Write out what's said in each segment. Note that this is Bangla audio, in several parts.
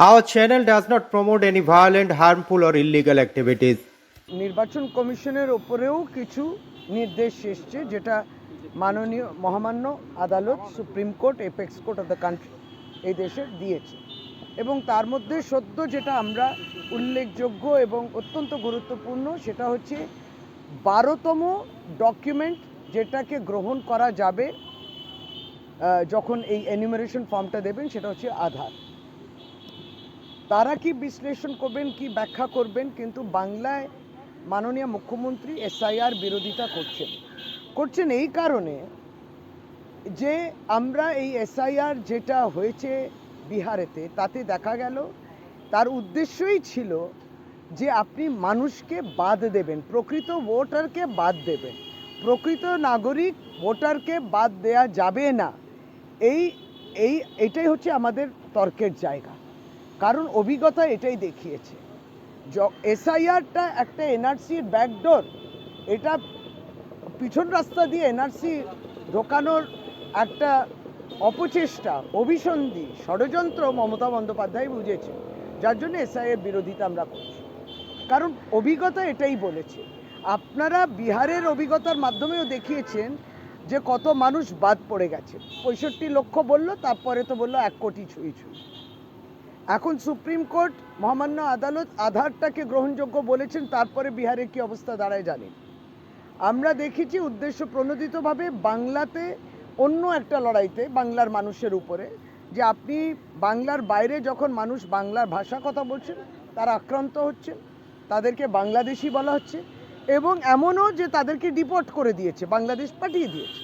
Our channel does not promote any violent, harmful, or illegal activities. নির্বাচন কমিশনের ওপরেও কিছু নির্দেশ এসছে যেটা মাননীয় মহামান্য আদালত supreme court apex court of the country এই দেশের দিয়েছে এবং তার মধ্যে সদ্য যেটা আমরা উল্লেখযোগ্য এবং অত্যন্ত গুরুত্বপূর্ণ সেটা হচ্ছে বারোতম ডকুমেন্ট যেটাকে গ্রহণ করা যাবে যখন এই এনিউমারেশন ফর্মটা দেবেন সেটা হচ্ছে আধার তারা কি বিশ্লেষণ করবেন, কি ব্যাখ্যা করবেন? কিন্তু বাংলায় মাননীয় মুখ্যমন্ত্রী এসআইআর বিরোধিতা করছেন। করছেন এই কারণে যে আমরা এই এসআইআর যেটা হয়েছে বিহারেতে, তাতে দেখা গেল, তার উদ্দেশ্যই ছিল যে আপনি মানুষকে বাদ দেবেন, প্রকৃত ভোটারকে বাদ দেবেন। প্রকৃত নাগরিক ভোটারকে বাদ দেয়া যাবে না। এই এই, এটাই হচ্ছে আমাদের তর্কের জায়গা। কারণ অভিজ্ঞতা এটাই দেখিয়েছে। এসআইআরটা একটা এনআরসির ব্যাকডোর, এটা পিছন রাস্তা দিয়ে এনআরসি ঢোকানোর একটা অপচেষ্টা, অভিসন্ধি, ষড়যন্ত্র মমতা বন্দ্যোপাধ্যায় বুঝেছে। যার জন্য এসআইয়ের বিরোধিতা আমরা করছি। কারণ অভিজ্ঞতা এটাই বলেছে। আপনারা বিহারের অভিজ্ঞতার মাধ্যমেও দেখিয়েছেন যে কত মানুষ বাদ পড়ে গেছে। পঁয়ষট্টি লক্ষ বলল, তারপরে তো বলল এক কোটি ছুঁই ছুঁই। এখন সুপ্রিম কোর্ট মহামান্য আদালত আধারটাকে গ্রহণযোগ্য বলেছেন, তারপরে বিহারের কি অবস্থা দাঁড়ায় জানি না। আমরা দেখেছি উদ্দেশ্য প্রণোদিতভাবে বাংলাতে অন্য একটা লড়াইতে বাংলার মানুষের উপরে, যে আপনি বাংলার বাইরে যখন মানুষ বাংলার ভাষা কথা বলছেন, তারা আক্রান্ত হচ্ছে তাদেরকে বাংলাদেশি বলা হচ্ছে, এবং এমনও যে তাদেরকে ডিপোর্ট করে দিয়েছে, বাংলাদেশ পাঠিয়ে দিয়েছে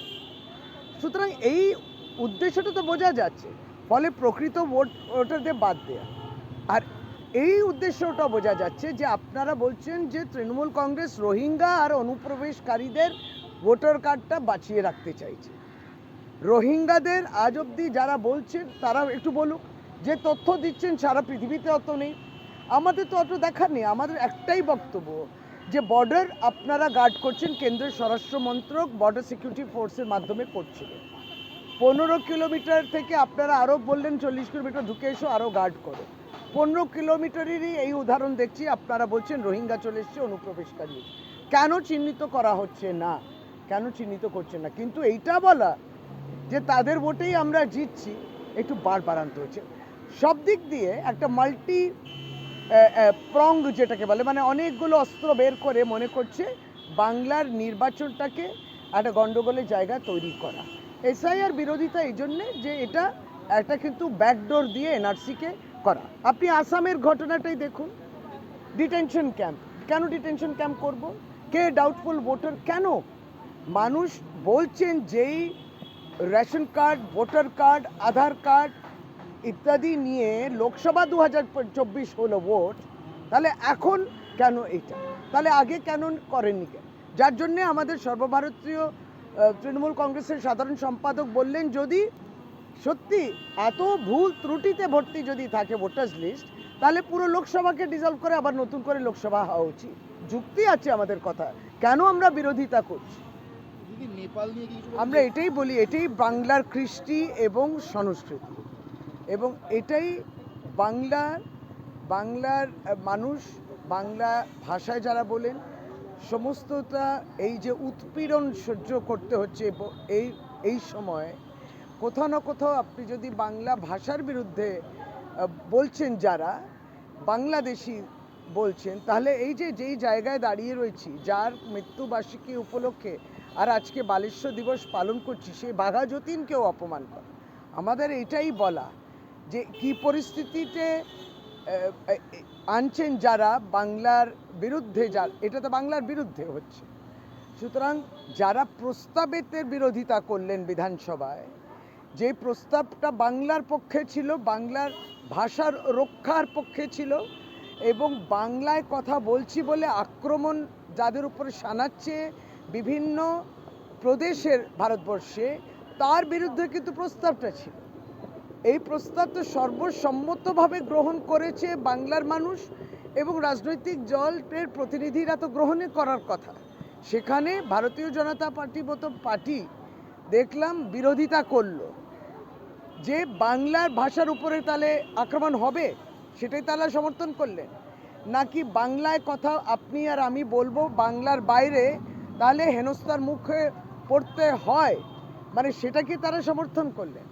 সুতরাং এই উদ্দেশ্যটা তো বোঝা যাচ্ছে ফলে প্রকৃত ভোট, ভোটারদের বাদ দেয়া। আর এই উদ্দেশ্যটা বোঝা যাচ্ছে যে আপনারা বলছেন যে তৃণমূল কংগ্রেস রোহিঙ্গা আর অনুপ্রবেশকারীদের ভোটার কার্ডটা বাঁচিয়ে রাখতে চাইছে। রোহিঙ্গাদের আজ অবধি যারা বলছেন, তারা একটু বলুক, যে তথ্য দিচ্ছেন সারা পৃথিবীতে অত নেই। আমাদের তো অত দেখার নেই। আমাদের একটাই বক্তব্য যে বর্ডার আপনারা গার্ড করছেন কেন্দ্রের স্বরাষ্ট্র মন্ত্রক বর্ডার সিকিউরিটি ফোর্সের মাধ্যমে করছিলেন। পনেরো কিলোমিটার থেকে আপনারা আরও বললেন চল্লিশ কিলোমিটার ঢুকে এসো আরও গার্ড করো। পনেরো কিলোমিটারেরই এই উদাহরণ দেখছি, আপনারা বলছেন রোহিঙ্গা চলে এসছে, অনুপ্রবেশকারী কেন চিহ্নিত করা হচ্ছে না? কেন চিহ্নিত করছে না? কিন্তু এইটা বলা যে তাদের ভোটেই আমরা জিতছি, একটু বার বাড়ান্ত হচ্ছে। সব দিক দিয়ে একটা মাল্টি প্রং যেটাকে বলে মানে অনেকগুলো অস্ত্র বের করে মনে করছে বাংলার নির্বাচনটাকে একটা গণ্ডগোলের জায়গা তৈরি করা। এসআইআর বিরোধিতা এই জন্যে যে এটা একটা কিন্তু ব্যাকডোর দিয়ে এনআরসিকে করা। আপনি আসামের ঘটনাটাই দেখুন। Detention camp. কেন ডিটেনশন ক্যাম্প করব? কে ডাউটফুল ভোটার কেন? মানুষ বলছেন যেই ration card, voter card, Aadhaar card ইত্যাদি নিয়ে লোকসভা দু হাজার চব্বিশ হলো ভোট, তাহলে এখন কেন এটা তাহলে আগে কেন করেননি যার জন্যে আমাদের সর্বভারতীয় তৃণমূল কংগ্রেসের সাধারণ সম্পাদক বললেন যদি সত্যি এত ভুল ত্রুটিতে ভর্তি যদি থাকে ভোটার্স লিস্ট তাহলে পুরো লোকসভাকে ডিজলভ করে আবার নতুন করে লোকসভা হওয়া উচিত। যুক্তি আছে আমাদের কথা। কেন আমরা বিরোধিতা করছি? আমরা এটাই বলি এটাই বাংলার কৃষ্টি এবং সংস্কৃতি। এবং এটাই বাংলার বাংলার মানুষ বাংলা ভাষায় যারা বলেন সমস্তটা এই যে উৎপীড়ন সহ্য করতে হচ্ছে এই এই সময়ে, কোথাও না কোথাও আপনি যদি বাংলা ভাষার বিরুদ্ধে বলছেন যারা, বাংলাদেশি বলছেন, তাহলে এই যে, যেই জায়গায় দাঁড়িয়ে রয়েছি, যার মৃত্যুবার্ষিকী উপলক্ষে আর আজকে বালেশ্বর দিবস পালন করছি সেই বাঘা যতীনকেও অপমান করা। আমাদের এটাই বলা যে কি পরিস্থিতিতে আনছেন যারা বাংলার বিরুদ্ধে যা এটা তো বাংলার বিরুদ্ধে হচ্ছে। সুতরাং যারা প্রস্তাবেতের বিরোধিতা করলেন বিধানসভায়, যে প্রস্তাবটা বাংলার পক্ষে ছিল, বাংলার ভাষার রক্ষার পক্ষে ছিল, এবং বাংলায় কথা বলছি বলে আক্রমণ যাদের উপরে শানাচ্ছে বিভিন্ন প্রদেশের ভারতবর্ষে, তার বিরুদ্ধে কিন্তু প্রস্তাবটা ছিল। এই প্রস্তাব তো সর্বসম্মতভাবে গ্রহণ করেছে বাংলার মানুষ এবং রাজনৈতিক দলের প্রতিনিধিরা তো গ্রহণে করার কথা। সেখানে ভারতীয় জনতা পার্টি মতো পার্টি দেখলাম বিরোধিতা করল। যে বাংলার ভাষার উপরে তাহলে আক্রমণ হবে, সেটাই তারা সমর্থন করলেন। নাকি বাংলায় কথা আপনি আর আমি বলব, বাংলার বাইরে তাহলে হেনস্থার মুখে পড়তে হয়? মানে সেটাকে তারা সমর্থন করলেন?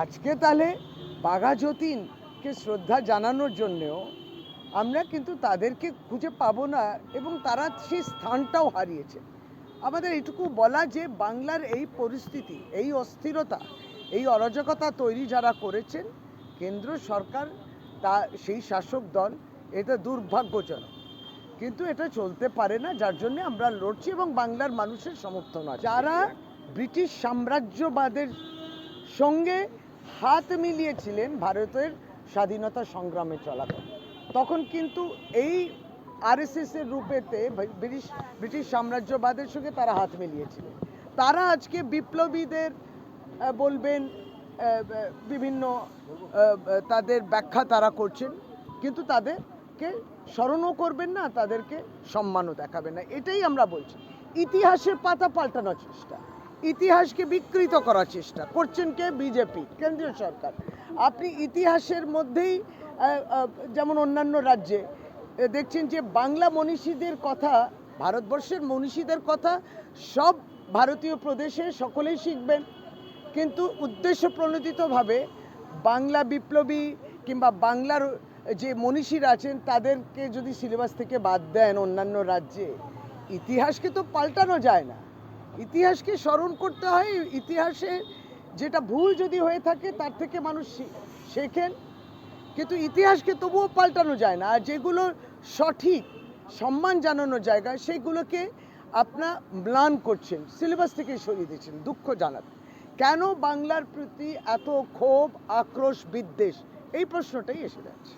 আজকে তাহলে বাঘা যতীনকে শ্রদ্ধা জানানোর জন্যেও আমরা কিন্তু তাদেরকে খুঁজে পাবো না এবং তারা সেই স্থানটাও হারিয়েছে। আমাদের এইটুকু বলা যে বাংলার এই পরিস্থিতি, এই অস্থিরতা, এই অরাজকতা তৈরি যারা করেছেন, কেন্দ্র সরকার, তা সেই শাসক দল, এটা দুর্ভাগ্যজনক। কিন্তু এটা চলতে পারে না, যার জন্য আমরা লড়ছি এবং বাংলার মানুষের সমর্থন আছে। যারা ব্রিটিশ সাম্রাজ্যবাদের সঙ্গে হাত মিলিয়েছিলেন ভারতের স্বাধীনতা সংগ্রামে চলাকালীন তখন কিন্তু এই আরএসএস এর রূপেতে ব্রিটিশ ব্রিটিশ সাম্রাজ্যবাদের সঙ্গে তারা হাত মিলিয়েছিলেন। তারা আজকে বিপ্লবীদের বলবেন বিভিন্ন তাদের ব্যাখ্যা তারা করছেন, কিন্তু তাদেরকে স্মরণও করবেন না, তাদেরকে সম্মানও দেখাবেন না। এটাই আমরা বলছি। ইতিহাসের পাতা পাল্টানোর চেষ্টা। ইতিহাসকে বিকৃত করার চেষ্টা করছেন কে? বিজেপি, কেন্দ্রীয় সরকার। আপনি ইতিহাসের মধ্যেই যেমন অন্যান্য রাজ্যে দেখছেন যে বাংলা মনীষীদের কথা, ভারতবর্ষের মনীষীদের কথা সব ভারতীয় প্রদেশে সকলেই শিখবেন। কিন্তু উদ্দেশ্য প্রণোদিতভাবে বাংলা বিপ্লবী কিংবা বাংলার যে মনীষীরা আছেন, তাদেরকে যদি সিলেবাস থেকে বাদ দেন অন্যান্য রাজ্যে, ইতিহাসকে তো পাল্টানো যায় না। ইতিহাসকে স্মরণ করতে হয়, ইতিহাসে যেটা ভুল যদি হয়ে থাকে তার থেকে মানুষ শেখেন। কিন্তু ইতিহাসকে তবুও পাল্টানো যায় না। আর যেগুলো সঠিক সম্মান জানানো জায়গা, সেইগুলোকে আপনার ম্লান করছেন, সিলেবাস থেকে সরিয়ে দিচ্ছেন দুঃখ জানাতে। কেন বাংলার প্রতি এত ক্ষোভ, আক্রোশ, বিদ্বেষ? এই প্রশ্নটাই এসে যাচ্ছে।